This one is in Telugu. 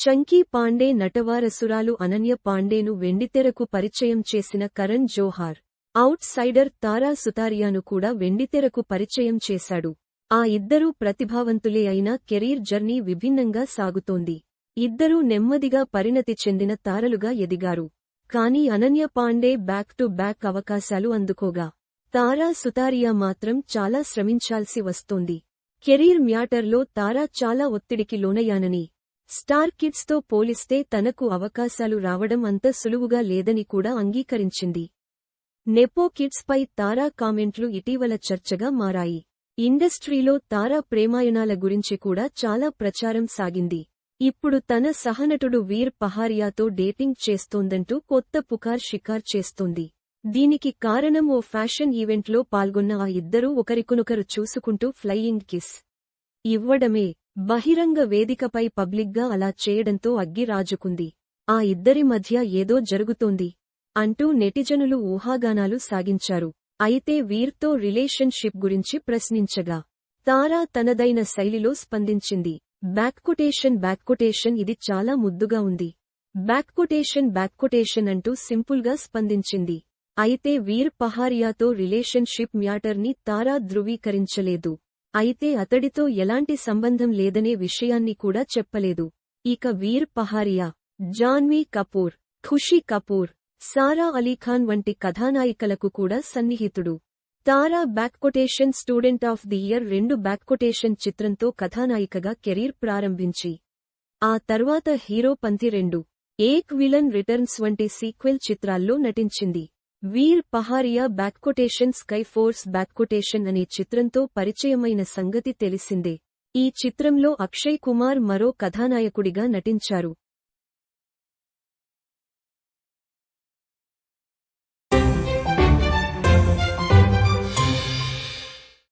చంకీ పాండే నటవారసురాలు అనన్య పాండేను వెండితెరకు పరిచయం చేసిన కరణ్ జోహార్. అవుట్ సైడర్ తారా సుతారియాను కూడా వెండితెరకు పరిచయం చేశాడు. ఆ ఇద్దరూ ప్రతిభావంతులే అయినా కెరీర్ జర్నీ విభిన్నంగా సాగుతోంది. ఇద్దరూ నెమ్మదిగా పరిణతి చెందిన తారలుగా ఎదిగారు. కానీ Ananya Panday back to back అవకాశాలు అందుకోగా. తారా సుతారియా మాత్రం చాలా శ్రమించాల్సి వస్తోంది. కెరీర్ మ్యాటర్లో తారా చాలా ఒత్తిడికి లోనయ్యానని స్టార్ కిడ్స్తో పోలిస్తే తనకు అవకాశాలు రావడం అంత సులువుగా లేదని కూడా అంగీకరించింది. నెపో కిడ్స్ పై తారా కామెంట్లు ఇటీవల చర్చగా మారాయి. ఇండస్ట్రీలో తారా ప్రేమాయణాల గురించి కూడా చాలా ప్రచారం సాగింది. ఇప్పుడు తన సహనటుడు వీర్ పహారియాతో డేటింగ్ చేస్తోందంటూ కొత్త పుకార్ షికార్ చేస్తోంది. దీనికి కారణం ఓ ఫ్యాషన్ ఈవెంట్లో పాల్గొన్న ఆ ఇద్దరూ ఒకరికొనొకరు చూసుకుంటూ ఫ్లయింగ్ కిస్ ఇవ్వడమే. బహిరంగ వేదికపై పబ్లిక్గా అలా చేయడంతో అగ్గి రాజుకుంది. ఆ ఇద్దరి మధ్య ఏదో జరుగుతోంది అంటూ నెటిజనులు ఊహాగానాలు సాగించారు. అయితే వీర్తో రిలేషన్షిప్ గురించి ప్రశ్నించగా తారా తనదైన శైలిలో స్పందించింది. బ్యాక్కొటేషన్ బ్యాక్కొటేషన్ ఇది చాలా ముద్దుగా ఉంది. బ్యాక్కొటేషన్ బ్యాక్కొటేషన్ అంటూ సింపుల్గా స్పందించింది. అయితే వీర్ పహారియాతో రిలేషన్షిప్ మ్యాటర్ని తారా ధృవీకరించలేదు. అయితే అతడితో ఎలాంటి సంబంధం లేదనే విషయాన్ని కూడా చెప్పలేదు. ఇక వీర్ పహారియా జాన్వీ కపూర్ ఖుషీ కపూర్ సారా అలీఖాన్ వంటి కథానాయికలకు కూడా సన్నిహితుడు. Tara back quotation student of the year రెండు బ్యాక్కొటేషన్ చిత్రంతో కథానాయికగా కెరీర్ ప్రారంభించి. ఆ తర్వాత హీరో పంతి రెండు ఏక్ విలన్ రిటర్న్స్ వంటి సీక్వెల్ చిత్రాల్లో నటించింది. Veer Pahariya back quotation sky force back quotation అనే చిత్రంతో పరిచయమైన సంగతి తెలిసిందే. ఈ చిత్రంలో అక్షయ్ కుమార్ మరో కథానాయకుడిగా నటించారు.